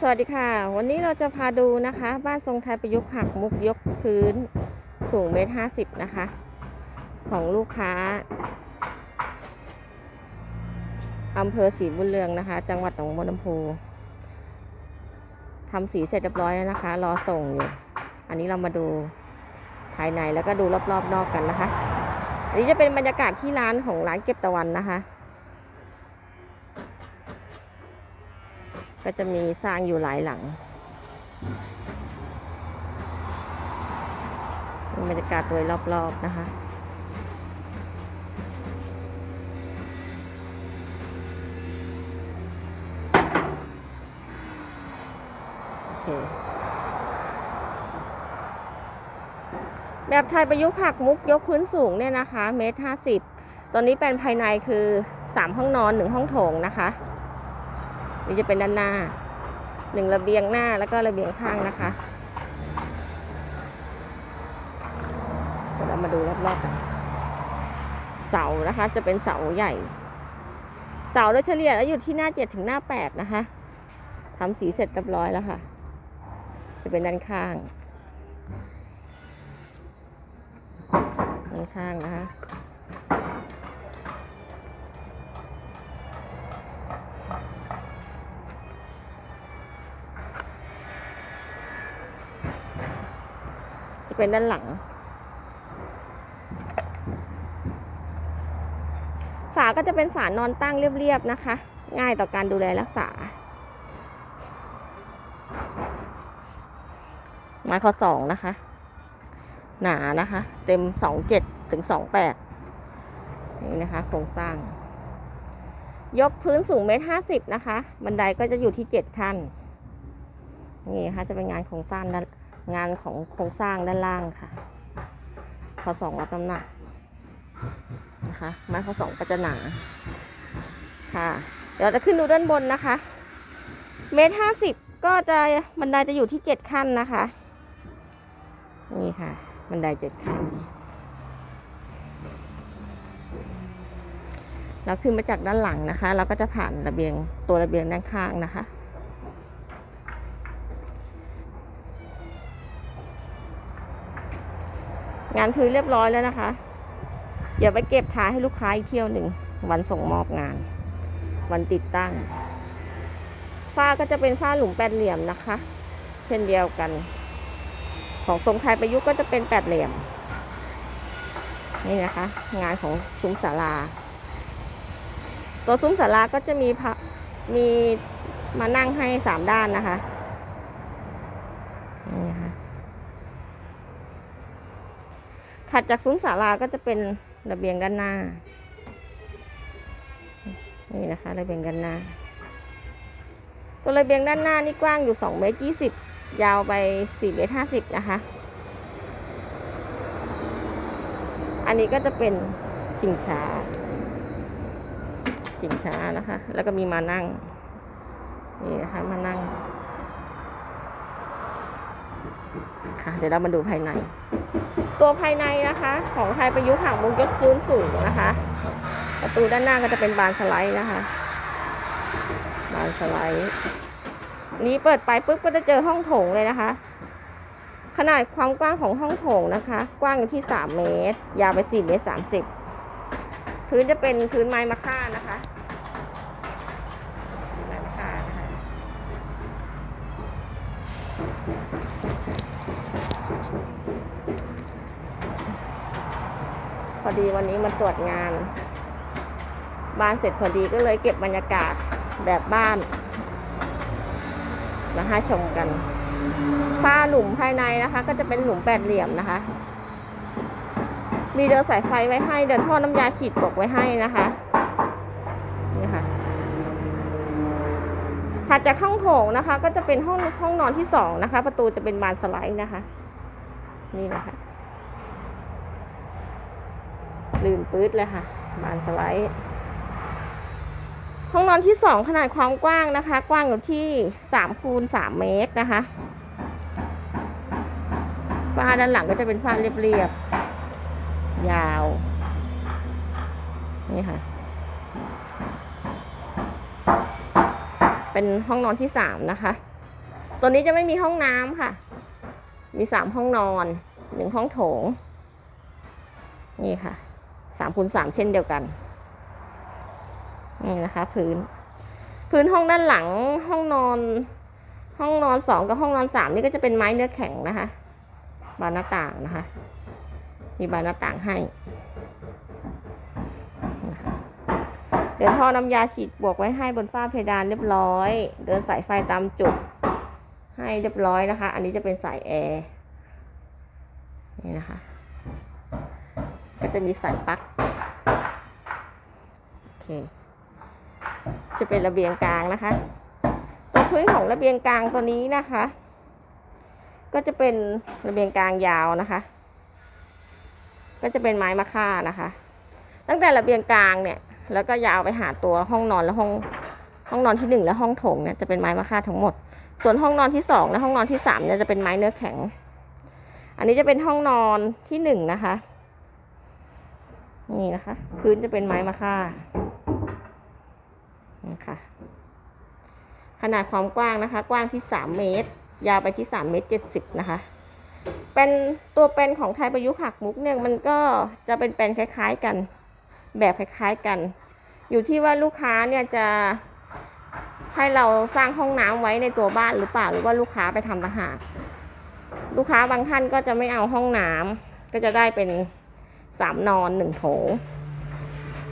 สวัสดีค่ะ วันนี้เราจะพาดูนะคะ บ้านทรงไทยประยุกต์หักมุกยกพื้นสูงเมตรห้าสิบนะคะ ของลูกค้าอำเภอศรีบุญเรืองนะคะ จังหวัดหนองบัวลำพูทำสีเสร็จเรียบร้อยแล้วนะคะ รอส่งอยู่ อันนี้เรามาดูภายในแล้วก็ดูรอบๆนอกกันนะคะ อันนี้จะเป็นบรรยากาศที่ร้านของร้านเก็บตะวันนะคะ ก็จะมีสร้างอยู่หลายหลังบรรยากาศโดยรอบๆนะคะโอเคแบบไทยประยุกต์หักมุกยกพื้นสูงเนี่ยนะคะเมตรห้าสิบตอนนี้เป็นภายในคือสามห้องนอนหนึ่งห้องโถงนะคะ นี่จะเป็นด้านหน้าหนึ่งระเบียงหน้าแล้วก็ระเบียงข้างนะคะเดี๋ยวเรามาดูรอบๆกันเสานะคะจะเป็นเสาใหญ่ เสาโดยเฉลี่ยแล้วอยู่ที่หน้าเจ็ดถึงหน้าแปดนะคะทำสีเสร็จเรียบร้อยแล้วค่ะ จะเป็นด้านข้างด้านข้างนะคะ จะเป็นด้านหลัง ฝาก็จะเป็นฝานอนตั้งเรียบๆนะคะ ง่ายต่อการดูแลรักษาไม้ข้อสองนะคะ หนานะคะ เต็มสองเจ็ดถึงสองแปดนี่นะคะ โครงสร้าง ยกพื้นสูงเมตรห้าสิบนะคะ บันไดก็จะอยู่ที่เจ็ดขั้น นี่นะคะจะเป็นงานโครงสร้างด้าน งานของโครงสร้างด้านล่างค่ะข้อสองรับน้ำหนักนะคะไม้ข้อสองก็จะหนาค่ะ เดี๋ยวจะขึ้นดูด้านบนนะคะเมตรห้าสิบก็จะบันไดจะอยู่ที่เจ็ดขั้นนะคะ นี่ค่ะบันไดเจ็ดขั้นเราขึ้นมาจากด้านหลังนะคะ เราก็จะผ่านระเบียงตัวระเบียงด้านข้างนะคะ งานคือเรียบร้อยแล้วนะคะ เดี๋ยวไปเก็บท้ายให้ลูกค้าอีกเที่ยวหนึ่งวันส่งมอบงาน วันติดตั้ง ฝ้าก็จะเป็นฝ้าหลุมแปดเหลี่ยมนะคะ เช่นเดียวกัน ของทรงไทยประยุกต์ก็จะเป็นแปดเหลี่ยม นี่นะคะ งานของซุ้มศาลา ตัวซุ้มศาลาก็จะมีพระมีมานั่งให้สามด้านนะคะนี่นะคะ ถัดจากซุ้มศาลาก็จะเป็นระเบียงด้านหน้า นี่นะคะระเบียงด้านหน้า ตัวระเบียงด้านหน้านี่กว้างอยู่2เมตร20 ยาวไป4เมตร50 นะคะ อันนี้ก็จะเป็นชิงช้า ชิงช้านะคะ แล้วก็มีมานั่ง นี่นะคะมานั่งค่ะเดี๋ยวเรามาดูภายใน ตัวภายในนะคะของไทยประยุกต์หักมุกยกพื้นสูงนะคะ ประตูด้านหน้าก็จะเป็นบานสไลด์นะคะ บานสไลด์นี้เปิดไปปุ๊บก็จะเจอห้องโถงเลยนะคะ ขนาดความกว้างของห้องโถงนะคะ กว้างอยู่ที่ 3 เมตร ยาวไป4เมตร30 พื้นจะเป็นพื้นไม้มะค่านะคะไม้มะค่านะคะ พอดีวันนี้มาตรวจงาน บ้านเสร็จพอดีก็เลยเก็บบรรยากาศแบบบ้านมาให้ชมกันฝ้าหลุมภายในนะคะ ก็จะเป็นหลุมแปดเหลี่ยมนะคะ มีเดินสายไฟไว้ให้ เดินท่อน้ำยาฉีดปกไว้ให้นะคะนี่ค่ะถัดจากห้องโถงนะคะ ก็จะเป็นห้องห้องนอนที่สองนะคะ ประตูจะเป็นบานสไลด์นะคะ นี่นะคะ ลื่นปื๊ดเลยค่ะ บานสไลด์ ห้องนอนที่สองขนาดความกว้างนะคะ กว้างอยู่ที่สามคูณสามเมตรนะคะ ฝ้าด้านหลังก็จะเป็นฝ้าเรียบๆ ยาว นี่ค่ะ เป็นห้องนอนที่สามนะคะ ตัวนี้จะไม่มีห้องน้ำค่ะ มีสามห้องนอนหนึ่งห้องโถง นี่ค่ะ สามคูณสามเช่นเดียวกัน นี่นะคะพื้น พื้นห้องด้านหลังห้องนอน ห้องนอนสองกับห้องนอนสามนี่ก็จะเป็นไม้เนื้อแข็งนะคะ บานหน้าต่างนะคะ มีบานหน้าต่างให้นะคะเดินท่อน้ำยาฉีดบวกไว้ให้บนฝ้าเพดานเรียบร้อย เดินสายไฟตามจุด ให้เรียบร้อยนะคะ อันนี้จะเป็นสายแอร์นี่นะคะ จะมีสายปลั๊กโอเค จะเป็นระเบียงกลางนะคะตัวพื้นของระเบียงกลางตัวนี้นะคะ ก็จะเป็นระเบียงกลางยาวนะคะ ก็จะเป็นไม้มะค่านะคะ ตั้งแต่ระเบียงกลางเนี่ย แล้วก็ยาวไปหาตัวห้องนอนและห้องห้องนอนที่หนึ่งและห้องโถงเนี่ยจะเป็นไม้มะค่าทั้งหมด ส่วนห้องนอนที่สองและห้องนอนที่สามเนี่ยจะเป็นไม้เนื้อแข็ง อันนี้จะเป็นห้องนอนที่หนึ่งนะคะ นี่นะคะ พื้นจะเป็นไม้มะค่านะคะขนาดความกว้างนะคะ กว้างที่สามเมตร ยาวไปที่สามเมตรเจ็ดสิบนะคะ เป็นตัวเป็นของไทยประยุกต์หักมุกเนี่ยมันก็จะเป็นเป็นคล้ายๆกัน แบบคล้ายๆกัน อยู่ที่ว่าลูกค้าเนี่ยจะให้เราสร้างห้องน้ำไว้ในตัวบ้านหรือเปล่าหรือว่าลูกค้าไปทำต่างหาก ลูกค้าบางท่านก็จะไม่เอาห้องน้ำก็จะได้เป็น สามนอนหนึ่งโถง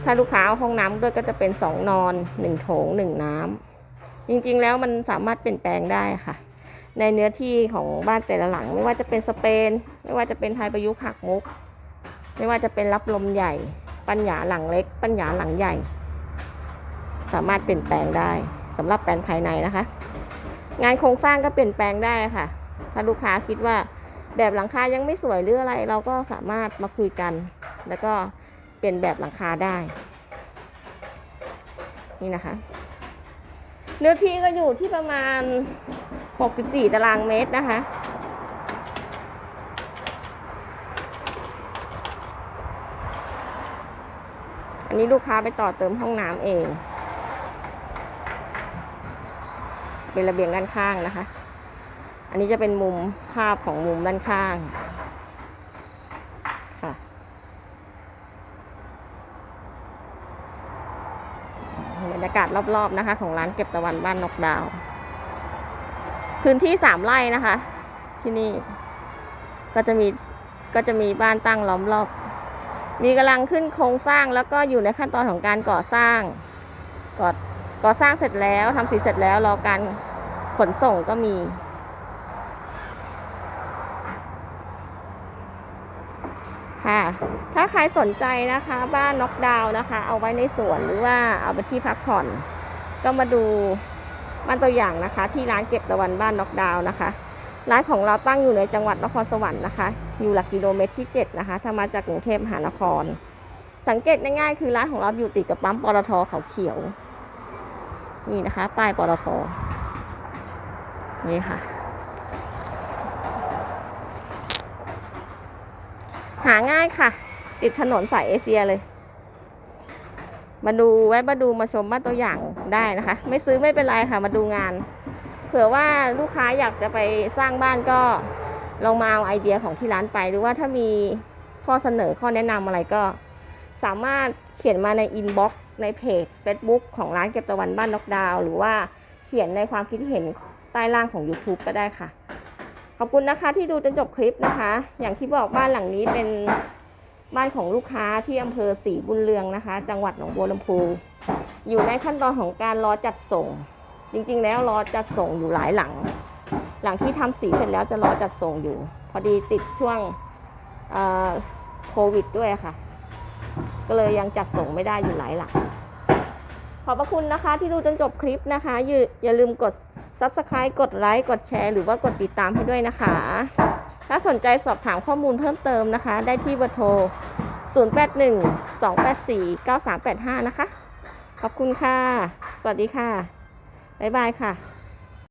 ถ้าลูกค้าเอาห้องน้ำด้วยก็จะเป็นสองนอนหนึ่งโถงหนึ่งน้ำจริงๆแล้วมันสามารถเปลี่ยนแปลงได้ค่ะ ในเนื้อที่ของบ้านแต่ละหลัง ไม่ว่าจะเป็นสเปน ไม่ว่าจะเป็นไทยประยุกต์หักมุก ไม่ว่าจะเป็นรับลมใหญ่ ปัญญาหลังเล็ก ปัญญาหลังใหญ่ สามารถเปลี่ยนแปลงได้สำหรับแปลนภายในนะคะ งานโครงสร้างก็เปลี่ยนแปลงได้ค่ะ ถ้าลูกค้าคิดว่า แบบหลังคายังไม่สวยหรืออะไร เราก็สามารถมาคุยกัน แล้วก็เปลี่ยนแบบหลังคาได้ นี่นะคะ เนื้อที่ก็อยู่ที่ประมาณ 64 ตารางเมตรนะคะ อันนี้ลูกค้าไปต่อเติมห้องน้ำเอง เป็นระเบียงด้านข้างนะคะ อันนี้จะเป็นมุมภาพของมุมด้านข้างค่ะบรรยากาศรอบๆนะคะ ของร้านเก็บตะวันบ้านนกดาว พื้นที่สามไร่นะคะ ที่นี่ ก็จะมีก็จะมีบ้านตั้งล้อมรอบ มีกำลังขึ้นโครงสร้างแล้วก็อยู่ในขั้นตอนของการก่อสร้างก่อก่อสร้างเสร็จแล้วทำสีเสร็จแล้วรอการขนส่งก็มี ค่ะ ถ้าใครสนใจนะคะบ้านน็อกดาวนะคะ เอาไว้ในสวนหรือว่าเอาไปที่พักผ่อน ก็มาดูบ้านตัวอย่างนะคะ ที่ร้านเก็บตะวันบ้านน็อกดาวน์นะคะ ร้านของเราตั้งอยู่ในจังหวัดนครสวรรค์นะคะ อยู่หลักกิโลเมตรที่ 7 นะคะ ถ้ามาจากกรุงเทพมหานคร สังเกตง่ายๆคือร้านของเราอยู่ติดกับปั๊มปตทเขาเขียว นี่นะคะ ป้ายปตทนี่ค่ะ หาง่ายค่ะ ติดถนนสายเอเชียเลย มาดูแวะมาดูมาชมบ้านตัวอย่างได้นะคะ ไม่ซื้อไม่เป็นไรค่ะ มาดูงาน เผื่อว่าลูกค้าอยากจะไปสร้างบ้านก็ลองมาเอาไอเดียของที่ร้านไป หรือว่าถ้ามีข้อเสนอข้อแนะนำอะไรก็สามารถเขียนมาในอินบ็อกซ์ในเพจ Facebook ของร้านเก็บตะวันบ้านนกดาว หรือว่าเขียนในความคิดเห็นใต้ล่างของ YouTube ก็ได้ค่ะ อบคุณนะคะที่ดูจนจบคลิปนะคะ อย่างที่บอกบ้านหลังนี้เป็นบ้านของลูกค้าที่อำเภอศรีบุญเรืองนะคะ จังหวัดหนองบัวลำพู อยู่ในขั้นตอนของการรอจัดส่ง จริงๆ แล้วรอจัดส่งอยู่หลายหลัง หลังที่ทำสีเสร็จแล้วจะรอจัดส่งอยู่ พอดีติดช่วงโควิดด้วยค่ะ ก็เลยยังจัดส่งไม่ได้อยู่หลายหลัง ขอบพระคุณนะคะที่ดูจนจบคลิปนะคะ อย่าลืมกด Subscribe กดไลค์ กดแชร์ หรือว่ากดติดตามให้ด้วยนะคะ ถ้าสนใจสอบถามข้อมูลเพิ่มเติมนะคะ ได้ที่เบอร์โทร 081 284 9385 นะคะ ขอบคุณค่ะ สวัสดีค่ะ บ๊ายบายค่ะ